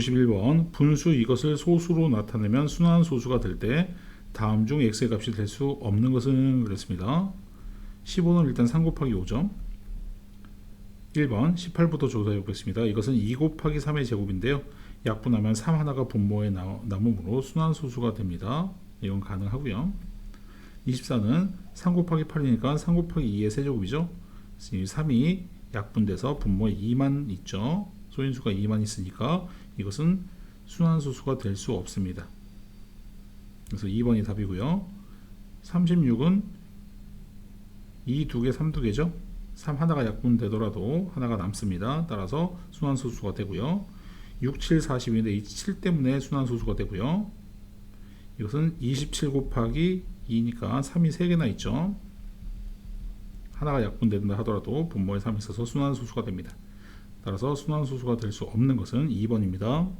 91번 분수 이것을 소수로 나타내면 순환 소수가 될 때 다음 중 x의 값이 될 수 없는 것은 그랬습니다. 15는 일단 3 곱하기 5점 1번 18부터 조사해 보겠습니다. 이것은 2 곱하기 3의 제곱인데요. 약분하면 3 하나가 분모에 나- 남음으로 순환 소수가 됩니다. 이건 가능하고요. 24는 3 곱하기 8이니까 3 곱하기 2의 세제곱이죠. 3이 약분돼서 분모에 2만 있죠. 소인수가 2만 있으니까 이것은 순환소수가 될 수 없습니다. 그래서 2번이 답이고요. 36은 2두 개, 3두 개죠. 3 하나가 약분되더라도 하나가 남습니다. 따라서 순환소수가 되고요. 6, 7, 40인데 이 7 때문에 순환소수가 되고요. 이것은 27 곱하기 2니까 3이 3개나 있죠. 하나가 약분된다 하더라도 분모에 3이 있어서 순환소수가 됩니다. 따라서 순환소수가 될 수 없는 것은 2번입니다.